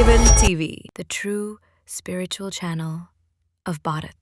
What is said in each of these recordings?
Haven TV, the true spiritual channel of Bharat.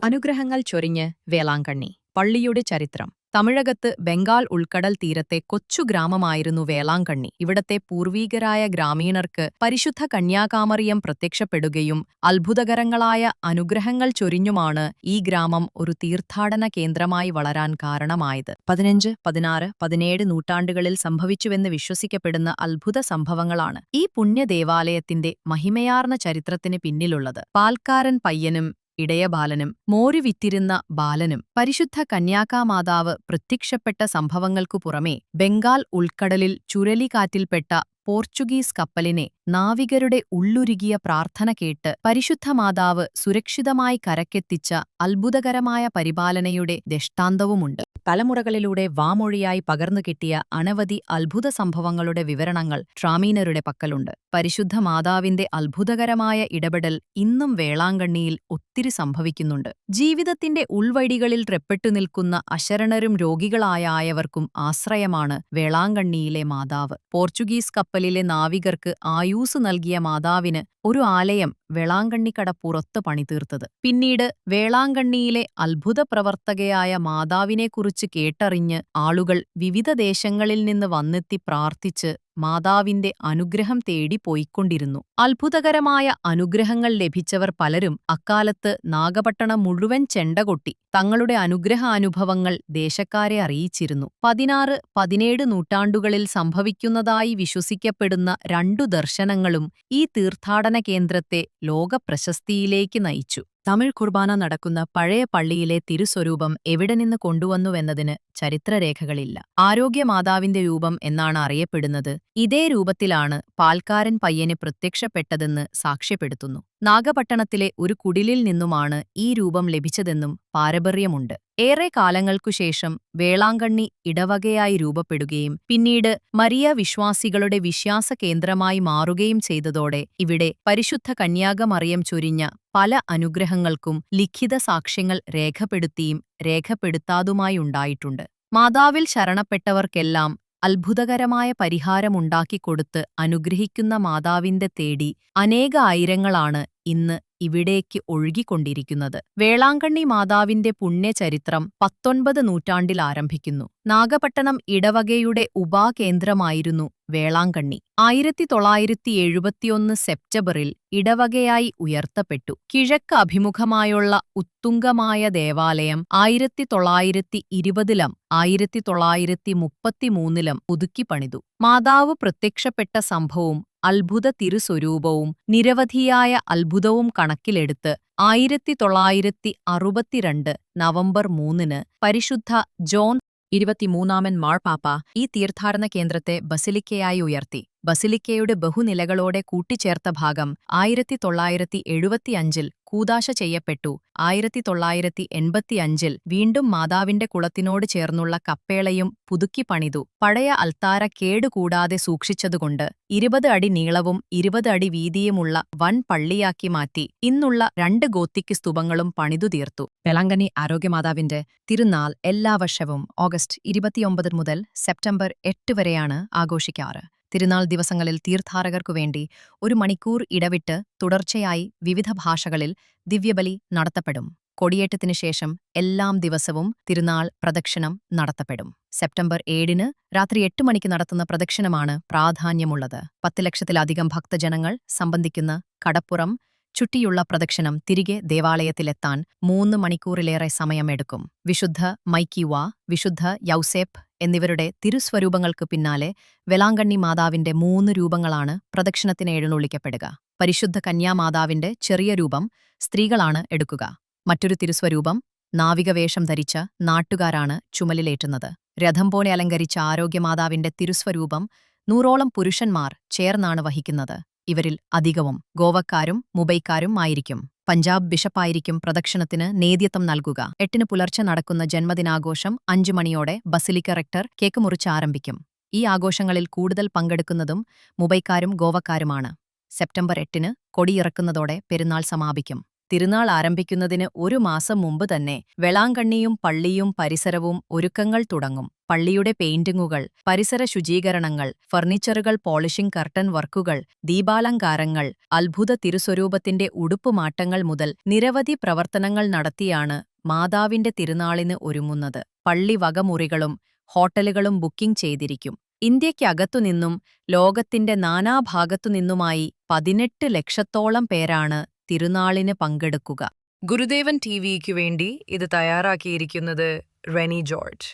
അനുഗ്രഹങ്ങൾ ചൊരിഞ്ഞ് വേളാങ്കണ്ണി പള്ളിയുടെ ചരിത്രം തമിഴകത്ത് ബംഗാൾ ഉൾക്കടൽ തീരത്തെ കൊച്ചു ഗ്രാമമായിരുന്നു വേളാങ്കണ്ണി. ഇവിടത്തെ പൂർവീകരായ ഗ്രാമീണർക്ക് പരിശുദ്ധ കന്യാകാമറിയം പ്രത്യക്ഷപ്പെടുകയും അത്ഭുതകരങ്ങളായ അനുഗ്രഹങ്ങൾ ചൊരിഞ്ഞുമാണ് ഈ ഗ്രാമം ഒരു തീർത്ഥാടന കേന്ദ്രമായി വളരാൻ കാരണമായത്. പതിനഞ്ച് പതിനാറ് പതിനേഴ് നൂറ്റാണ്ടുകളിൽ സംഭവിച്ചുവെന്ന് വിശ്വസിക്കപ്പെടുന്ന അത്ഭുത സംഭവങ്ങളാണ് ഈ പുണ്യദേവാലയത്തിന്റെ മഹിമയാർന്ന ചരിത്രത്തിന് പിന്നിലുള്ളത്. പാൽക്കാരൻ പയ്യനും ഇടയബാലനും മോരുവിത്തിരുന്ന ബാലനും പരിശുദ്ധ കന്യാകാമാതാവ് പ്രത്യക്ഷപ്പെട്ട സംഭവങ്ങൾക്കു പുറമേ ബംഗാൾ ഉൾക്കടലിൽ ചുഴലിക്കാറ്റിൽപ്പെട്ട പോർച്ചുഗീസ് കപ്പലിനെ നാവികരുടെ ഉള്ളുരുകിയ പ്രാർത്ഥന കേട്ട് പരിശുദ്ധ മാതാവ് സുരക്ഷിതമായി കരക്കെത്തിച്ച അത്ഭുതകരമായ പരിപാലനയുടെ ദൃഷ്ടാന്തവുമുണ്ട്. തലമുറകളിലൂടെ വാമൊഴിയായി പകർന്നു കിട്ടിയ അനവധി അത്ഭുത സംഭവങ്ങളുടെ വിവരണങ്ങൾ ട്രാമീനരുടെ പക്കലുണ്ട്. പരിശുദ്ധ മാതാവിന്റെ അത്ഭുതകരമായ ഇടപെടൽ ഇന്നും വേളാങ്കണ്ണിയിൽ ഒത്തിരി സംഭവിക്കുന്നുണ്ട്. ജീവിതത്തിന്റെ ഉൾവഴികളിൽ ട്രെപ്പെട്ടു നിൽക്കുന്ന അശരണരും രോഗികളായവർക്കും ആശ്രയമാണ് വേളാങ്കണ്ണിയിലെ മാതാവ്. പോർച്ചുഗീസ് കപ്പലിലെ നാവികർക്ക് ആയൂസ് നൽകിയ മാതാവിന് ഒരു ആലയം വേളാങ്കണ്ണിക്കട പുറത്ത് പണിതീർത്തത്. പിന്നീട് വേളാങ്കണ്ണിയിലെ അത്ഭുത പ്രവർത്തകയായ മാതാവിനെക്കുറിച്ച് കേട്ടറിഞ്ഞ് ആളുകൾ വിവിധ ദേശങ്ങളിൽ നിന്ന് വന്നെത്തി പ്രാർത്ഥിച്ച് മാതാവിന്റെ അനുഗ്രഹം തേടി പോയിക്കൊണ്ടിരുന്നു. അത്ഭുതകരമായ അനുഗ്രഹങ്ങൾ ലഭിച്ചവർ പലരും അക്കാലത്ത് നാഗപട്ടണം മുഴുവൻ ചെണ്ടകൊട്ടി തങ്ങളുടെ അനുഗ്രഹാനുഭവങ്ങൾ ദേശക്കാരെ അറിയിച്ചിരുന്നു. പതിനാറ് പതിനേഴ് നൂറ്റാണ്ടുകളിൽ സംഭവിക്കുന്നതായി വിശ്വസിക്കപ്പെടുന്ന രണ്ടു ദർശനങ്ങളും ഈ തീർത്ഥാടന കേന്ദ്രത്തെ ലോകപ്രശസ്തിയിലേക്ക് നയിച്ചു. തമിഴ് കുർബാന നടക്കുന്ന പഴയ പള്ളിയിലെ തിരുസ്വരൂപം എവിടെ നിന്ന് കൊണ്ടുവന്നുവെന്നതിന് ചരിത്രരേഖകളില്ല. ആരോഗ്യമാതാവിന്റെ രൂപം എന്നാണ് അറിയപ്പെടുന്നത്. ഇതേ രൂപത്തിലാണ് പാൽക്കാരൻ പയ്യന് പ്രത്യക്ഷപ്പെട്ടതെന്ന് സാക്ഷ്യപ്പെടുത്തുന്നു. നാഗപട്ടണത്തിലെ ഒരു കുടിലിൽ നിന്നുമാണ് ഈ രൂപം ലഭിച്ചതെന്നും പാരമ്പര്യമുണ്ട്. ഏറെ കാലങ്ങൾക്കുശേഷം വേളാങ്കണ്ണി ഇടവകയായി രൂപപ്പെടുകയും പിന്നീട് മരിയ വിശ്വാസികളുടെ വിശ്വാസ കേന്ദ്രമായി മാറുകയും ചെയ്തതോടെ ഇവിടെ പരിശുദ്ധ കന്യാകമറിയം ചൊരിഞ്ഞ പല അനുഗ്രഹങ്ങൾക്കും ലിഖിത സാക്ഷ്യങ്ങൾ രേഖപ്പെടുത്തിയും രേഖപ്പെടുത്താതുമായുണ്ടായിട്ടുണ്ട് മാതാവിൽ ശരണപ്പെട്ടവർക്കെല്ലാം അത്ഭുതകരമായ പരിഹാരമുണ്ടാക്കിക്കൊടുത്ത് അനുഗ്രഹിക്കുന്ന മാതാവിന്റെ തേടി അനേക ആയിരങ്ങളാണ് ഇന്ന് ഇവിടേക്ക് ഒഴുകിക്കൊണ്ടിരിക്കുന്നത്. വേളാങ്കണ്ണി മാതാവിന്റെ പുണ്യചരിത്രം പത്തൊൻപത് നൂറ്റാണ്ടിൽ ആരംഭിക്കുന്നു. നാഗപട്ടണം ഇടവകയുടെ ഉപാകേന്ദ്രമായിരുന്നു വേളാങ്കണ്ണി. ആയിരത്തി തൊള്ളായിരത്തി എഴുപത്തിയൊന്ന് സെപ്റ്റംബറിൽ ഇടവകയായി ഉയർത്തപ്പെട്ടു. കിഴക്ക് അഭിമുഖമായുള്ള ഉത്തുംഗമായ ദേവാലയം ആയിരത്തി തൊള്ളായിരത്തി ഇരുപതിലും ആയിരത്തി തൊള്ളായിരത്തി മുപ്പത്തിമൂന്നിലും പുതുക്കിപ്പണിതു മാതാവ് പ്രത്യക്ഷപ്പെട്ട സംഭവം അത്ഭുത തിരുസ്വരൂപവും നിരവധിയായ അത്ഭുതവും കണക്കിലെടുത്ത് ആയിരത്തി തൊള്ളായിരത്തി അറുപത്തിരണ്ട് നവംബർ മൂന്നിന് പരിശുദ്ധ ജോൺ ഇരുപത്തിമൂന്നാമൻ മാർപ്പാപ്പ ഈ തീർത്ഥാടന കേന്ദ്രത്തെ ബസിലിക്കയായി ഉയർത്തി. ബസിലിക്കയുടെ ബഹുനിലകളോടെ കൂട്ടിച്ചേർത്ത ഭാഗം ആയിരത്തി തൊള്ളായിരത്തി എഴുപത്തിയഞ്ചിൽ കൂതാശ ചെയ്യപ്പെട്ടു. ആയിരത്തി തൊള്ളായിരത്തി എൺപത്തിയഞ്ചിൽ വീണ്ടും മാതാവിന്റെ കുളത്തിനോട് ചേർന്നുള്ള കപ്പേളയും പുതുക്കി പണിതു. പഴയ അൽത്താര കേടുകൂടാതെ സൂക്ഷിച്ചതുകൊണ്ട് ഇരുപത് അടി നീളവും ഇരുപത് അടി വീതിയുമുള്ള വൻ പള്ളിയാക്കി മാറ്റി. ഇന്നുള്ള രണ്ട് ഗോത്തിക്ക് സ്തൂപങ്ങളും പണിതു തീർത്തു. വെളങ്കനി ആരോഗ്യമാതാവിന്റെ തിരുനാൾ എല്ലാ വർഷവും ഓഗസ്റ്റ് ഇരുപത്തിയൊമ്പത് മുതൽ സെപ്റ്റംബർ എട്ട് വരെയാണ് ആഘോഷിക്കാറ്. തിരുനാൾ ദിവസങ്ങളിൽ തീർത്ഥാടകർക്കു വേണ്ടി ഒരു മണിക്കൂർ ഇടവിട്ട് തുടർച്ചയായി വിവിധ ഭാഷകളിൽ ദിവ്യബലി നടത്തപ്പെടും. കൊടിയേറ്റത്തിനു ശേഷം എല്ലാം ദിവസവും തിരുനാൾ പ്രദക്ഷിണം നടത്തപ്പെടും. സെപ്റ്റംബർ ഏഴിന് രാത്രി എട്ട് മണിക്ക് നടത്തുന്ന പ്രദക്ഷിണമാണ് പ്രാധാന്യമുള്ളത്. പത്ത് ലക്ഷത്തിലധികം ഭക്തജനങ്ങൾ സംബന്ധിക്കുന്ന കടപ്പുറം ചുറ്റിയുള്ള പ്രദക്ഷിണം തിരികെ ദേവാലയത്തിലെത്താൻ മൂന്ന് മണിക്കൂറിലേറെ സമയമെടുക്കും. വിശുദ്ധ മൈക്കിവ വിശുദ്ധ യൗസേപ്പ് എന്നിവരുടെ തിരുസ്വരൂപങ്ങൾക്ക് പിന്നാലെ വെലാങ്കണ്ണി മാതാവിന്റെ മൂന്ന് രൂപങ്ങളാണ് പ്രദക്ഷിണത്തിന് എഴുന്നള്ളിക്കപ്പെടുക. പരിശുദ്ധ കന്യാമാതാവിന്റെ ചെറിയ രൂപം സ്ത്രീകളാണ് എടുക്കുക. മറ്റൊരു തിരുസ്വരൂപം നാവികവേഷം ധരിച്ച നാട്ടുകാരാണ് ചുമലിലേറ്റുന്നത്. രഥം പോലെ അലങ്കരിച്ച ആരോഗ്യമാതാവിന്റെ തിരുസ്വരൂപം നൂറോളം പുരുഷന്മാർ ചേർന്നാണ് വഹിക്കുന്നത്. ഇവരിൽ അധികവും ഗോവക്കാരും മുബൈക്കാരും ആയിരിക്കും. പഞ്ചാബ് ബിഷപ്പായിരിക്കും പ്രദക്ഷിണത്തിന് നേതൃത്വം നൽകുക. എട്ടിന് പുലർച്ചെ നടക്കുന്ന ജന്മദിനാഘോഷം അഞ്ചു മണിയോടെ ബസിലിക്ക റെക്ടർ കേക്ക് മുറിച്ച് ആരംഭിക്കും. ഈ ആഘോഷങ്ങളിൽ കൂടുതൽ പങ്കെടുക്കുന്നതും മുബൈക്കാരും ഗോവക്കാരുമാണ്. സെപ്റ്റംബർ എട്ടിന് കൊടിയിറക്കുന്നതോടെ പെരുന്നാൾ സമാപിക്കും. തിരുനാൾ ആരംഭിക്കുന്നതിന് ഒരു മാസം മുമ്പ് തന്നെ വെളാങ്കണ്ണിയും പള്ളിയും പരിസരവും ഒരുക്കങ്ങൾ തുടങ്ങും. പള്ളിയുടെ പെയിന്റിങ്ങുകൾ പരിസര ശുചീകരണങ്ങൾ ഫർണിച്ചറുകൾ പോളിഷിംഗ് കർട്ടൻ വർക്കുകൾ ദീപാലങ്കാരങ്ങൾ അത്ഭുത തിരുസ്വരൂപത്തിന്റെ ഉടുപ്പുമാട്ടങ്ങൾ മുതൽ നിരവധി പ്രവർത്തനങ്ങൾ നടത്തിയാണ് മാതാവിന്റെ തിരുനാളിന് ഒരുങ്ങുന്നത്. പള്ളി വകമുറികളും ഹോട്ടലുകളും ബുക്കിംഗ് ചെയ്തിരിക്കും. ഇന്ത്യയ്ക്കകത്തുനിന്നും ലോകത്തിന്റെ നാനാഭാഗത്തുനിന്നുമായി പതിനെട്ട് ലക്ഷത്തോളം പേരാണ് തിരുനാളിന് പങ്കെടുക്കുക. ഗുരുദേവൻ ടി വിക്ക് വേണ്ടി ഇത് തയ്യാറാക്കിയിരിക്കുന്നത് റെനി ജോർജ്.